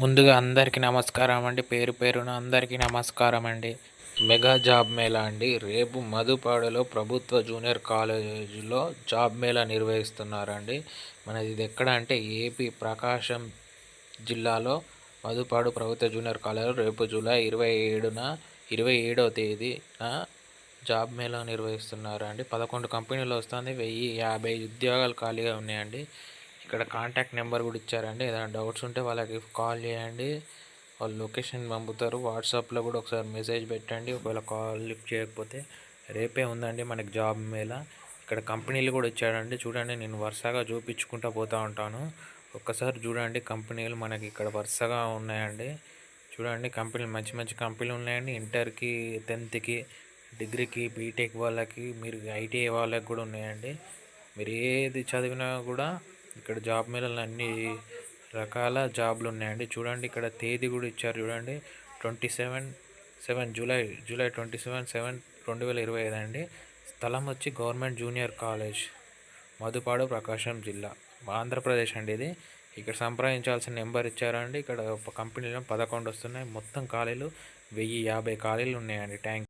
ముందుగా అందరికీ నమస్కారం అండి. పేరు పేరున అందరికీ నమస్కారం అండి. మెగా జాబ్ మేళా అండి. రేపు మధుపాడులో ప్రభుత్వ జూనియర్ కాలేజీలో జాబ్ మేళా నిర్వహిస్తున్నారండి. మనది ఇది ఎక్కడ అంటే ఏపీ ప్రకాశం జిల్లాలో మధుపాడు ప్రభుత్వ జూనియర్ కాలేజీలో రేపు జూలై ఇరవై ఏడున ఇరవై ఏడవ తేదీన జాబ్ మేళా నిర్వహిస్తున్నారండి. పదకొండు కంపెనీలు వస్తుంది. వెయ్యి యాభై ఉద్యోగాలు ఖాళీగా ఉన్నాయండి. ఇక్కడ కాంటాక్ట్ నెంబర్ కూడా ఇచ్చారండి. ఏదైనా డౌట్స్ ఉంటే వాళ్ళకి కాల్ చేయండి. వాళ్ళు లొకేషన్ పంపుతారు. వాట్సాప్లో కూడా ఒకసారి మెసేజ్ పెట్టండి. ఒకవేళ కాల్ లిఫ్ట్ చేయకపోతే రేపే ఉందండి మనకి జాబ్ మేళ. ఇక్కడ కంపెనీలు కూడా ఇచ్చాడండి చూడండి నేను వరుసగా చూపించుకుంటూ పోతూ ఉంటాను. ఒక్కసారి చూడండి కంపెనీలు మనకి ఇక్కడ వరుసగా ఉన్నాయండి. చూడండి కంపెనీలు మంచి మంచి కంపెనీలు ఉన్నాయండి. ఇంటర్కి టెన్త్కి డిగ్రీకి బీటెక్ వాళ్ళకి మీరు ఐటీఐ వాళ్ళకి కూడా ఉన్నాయండి. మీరు ఏది చదివినా కూడా ఇక్కడ జాబ్ మేళలు అన్ని రకాల జాబ్లు ఉన్నాయండి. చూడండి ఇక్కడ తేదీ కూడా ఇచ్చారు చూడండి. Twenty seven seven July July twenty seven seven రెండు వేల ఇరవై ఐదు అండి. స్థలం వచ్చి government junior college Madhupadu Prakasam జిల్లా ఆంధ్రప్రదేశ్ అండి ఇది. ఇక్కడ సంప్రదించాల్సిన నెంబర్ ఇచ్చారండి. ఇక్కడ కంపెనీలో పదకొండు వస్తున్నాయి. మొత్తం ఖాళీలు వెయ్యి యాభై ఖాళీలు ఉన్నాయండి. ట్యాంక్